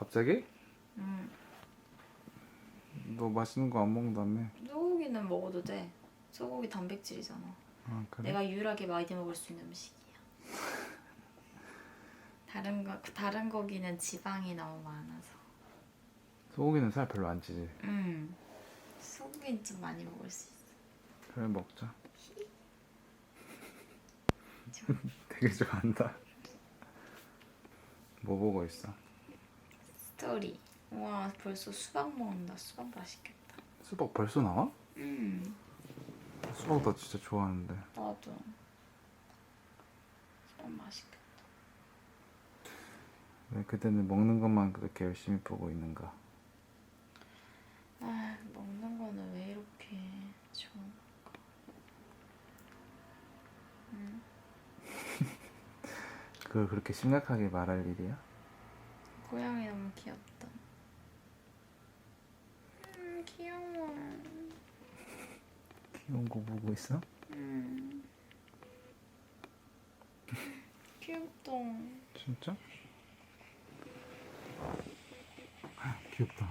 갑자기? 음, 너 맛있는 거 안 먹는다며? 소고기는 먹어도 돼. 소고기 단백질이잖아. 아 그래? 내가 유일하게 많이 먹을 수 있는 음식이야. 다른 거 다른 고기는 지방이 너무 많아서. 소고기는 살 별로 안 찌지. 음, 소고기는 좀 많이 먹을 수 있어. 그래 먹자. 좋아. 되게 좋아한다. 뭐 보고 있어? 스토리. 와 벌써 수박 먹는다. 수박 맛있겠다. 수박 벌써 나와? 음, 수박 나 진짜 좋아하는데. 나도. 수박 맛있겠다. 왜 그때는 먹는 것만 그렇게 열심히 보고 있는가? 아 먹는 거는 왜 이렇게 좋은가? 음, 그걸 그렇게 심각하게 말할 일이야? 고양이 너무 귀엽다. 음 귀여워. 귀여운 거 보고 있어? 음. 귀엽다. 진짜? 아, 귀엽다.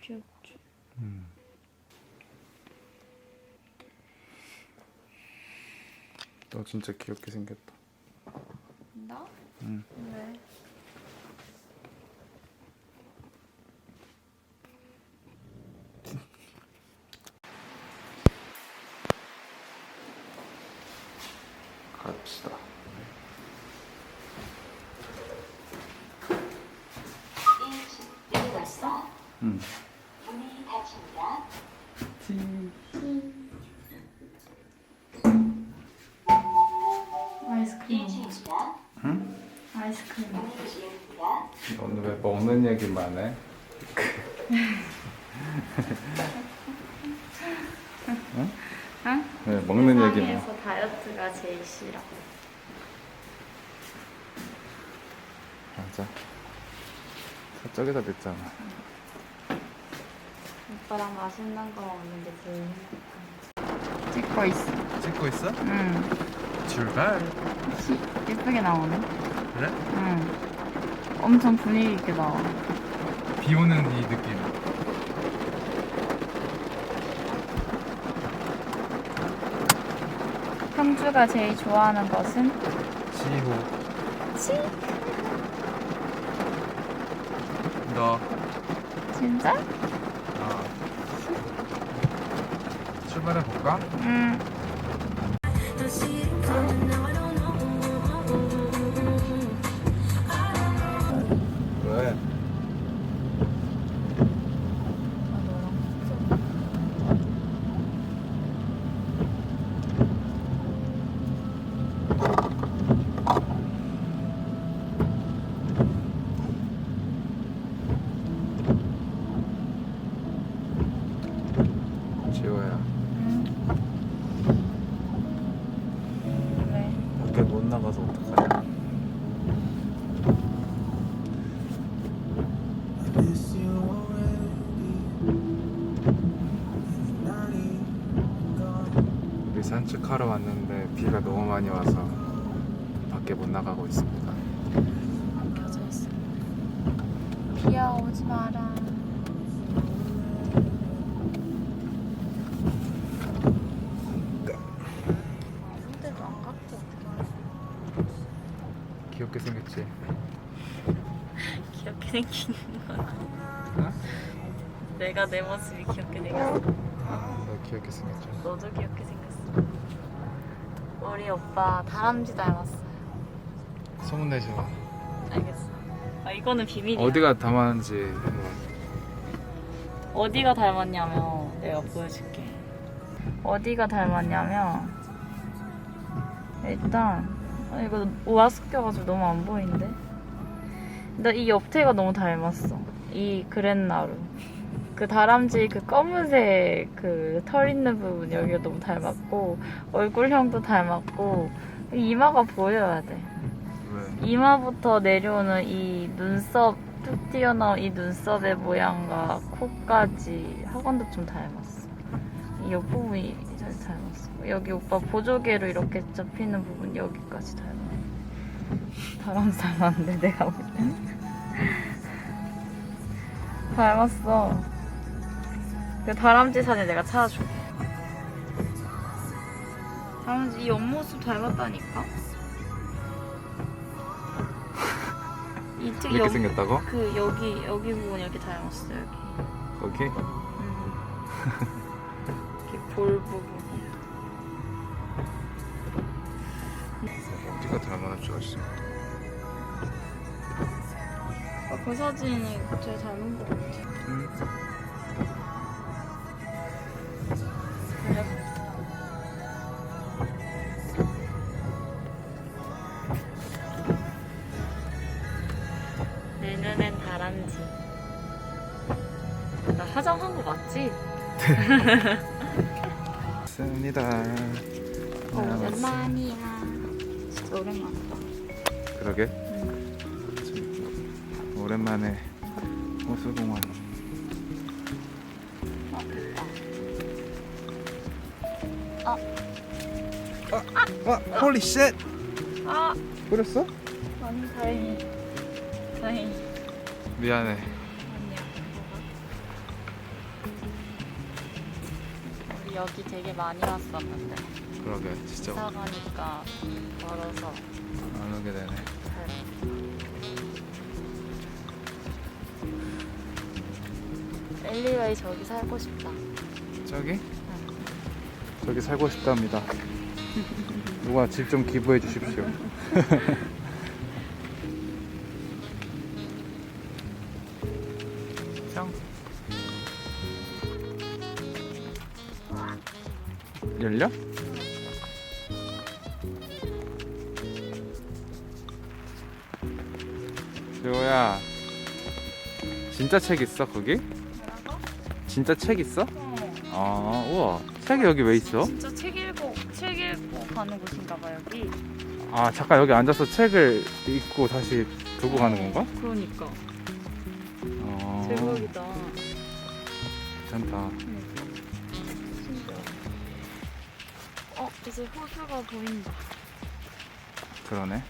귀엽지. 음. 너 진짜 귀엽게 생겼다. 나? 응. 왜? 갑시다. 여기 갔어? 응. 문이 닫힙니다. 아 열립니다. 오늘 왜 먹는 얘기만 해? 응? 응? 왜 먹는 얘기만? 세상에서 다이어트가 제일 싫어. 맞아. 저쪽에다 냈잖아. 오빠랑 맛있는 거 먹는 게 제일 행복해. 찍고 있어. 찍고 있어? 응. 출발. 예쁘게 나오네. 그래? 응. 엄청 분위기 있게 나와. 비 오는 이 느낌. 형주가 제일 좋아하는 것은? 지호. 치? 너. 진짜? 아. 출발해 볼까? 응. 산책하러 왔는데 비가 너무 많이 와서 밖에 못 나가고 있습니다. 켜져 있어. 비야 오지 마라. 아무데도 안 어떡해. 귀엽게 생겼지? 귀엽게 생긴 거야. 어? 내가 내 모습이 귀엽게 생겼어. 아, 너 귀엽게 생겼죠? 너도 귀엽게 생겼어. 우리 오빠 다람쥐 닮았어. 소문내지 마. 알겠어. 아 이거는 비밀이야. 어디가 닮았는지 뭐 어디가 닮았냐면 내가 보여줄게. 어디가 닮았냐면 일단 아, 이거 와스 껴가지고 너무 안 보이는데. 나 이 옆태가 너무 닮았어. 이 그랜나루. 그 다람쥐 그 검은색 그 털 있는 부분 여기가 너무 닮았고 얼굴형도 닮았고 이마가 보여야 돼. 왜? 이마부터 내려오는 이 눈썹 툭 튀어나온 이 눈썹의 모양과 코까지 학원도 좀 닮았어. 이 옆부분이 여기까지 닮았어. 여기 오빠 보조개로 이렇게 잡히는 부분 여기까지 닮았어. 다람쥐 닮았는데 내가 볼 때. 닮았어. 그 다람쥐 사진 내가 찾아줄게. 다람쥐 이 옆모습 닮았다니까? 이 특히 이렇게 옆- 생겼다고? 그 여기 여기 부분 이렇게 닮았어 여기. 거기? 음. 이렇게 볼 부분. 어디가 줄 알았어 아, 그 사진이 제일 닮은 것 같아. 응. 나 화장한 거 맞지? 습니다 어, 오랜만이야. 진짜 오랜만이다. 그러게 응. 좀 오랜만에 호수공원 어, 됐다. 와 홀리 쉣 아, 뿌렸어? 아니 다행히. 다행히. 미안해 여기 되게 많이 왔었는데. 그러게 진짜. 이사 가니까 멀어서. 안 오게 되네. 잘. 엘리웨이 저기 살고 싶다. 저기? 저기 살고 싶답니다. 누가 집 좀 기부해 주십시오. 짱 열려? 재호야 진짜 책 있어 거기? 뭐라고? 진짜 책 있어? 어. 아 우와 책이 여기 왜 있어? 진짜 책 읽고 책 읽고 가는 곳인가 봐 여기. 아 잠깐 여기 앉아서 책을 읽고 다시 두고 가는 건가? 그러니까 어, 대박이다. 괜찮다 신 이제 호수가 보인다. 그러네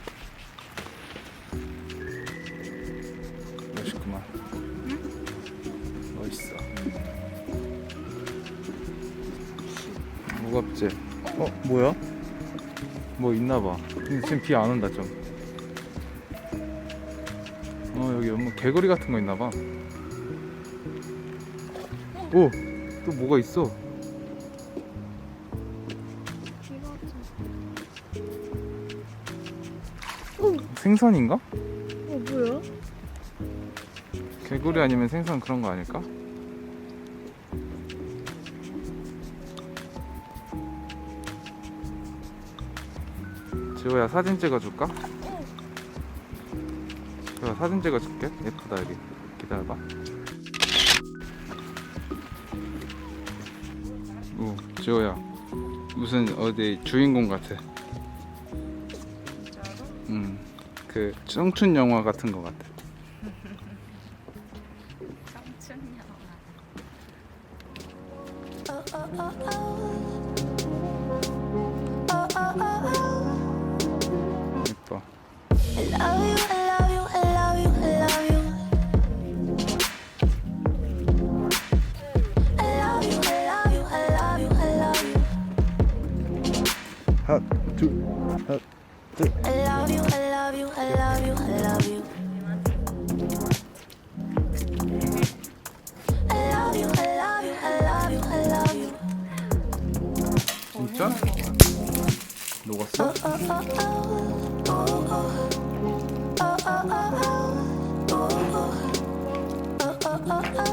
멋있구만 멋있어 무겁지? 어 뭐야? 뭐 있나 봐 근데 지금 비 안 온다 좀 어 여기 뭐 개구리 같은 거 있나 봐 오! 또 뭐가 있어 생선인가? 어 뭐야? 개구리 아니면 생선 그런 거 아닐까? 지호야 사진 찍어줄까? 지호야 사진 찍어줄게 예쁘다 여기 기다려봐 오 지호야 무슨 어디 주인공 같아 그 청춘 영화 같은 거 같아 청춘 영화. 예뻐. 하나 둘 하나 I love you, I love you, I love you, I love you. I love you, I love you, I love you, I love you. 진짜? 녹았어? Oh, oh, oh, oh, oh. Oh, oh, oh, oh. Oh, oh. Oh, oh, oh, oh.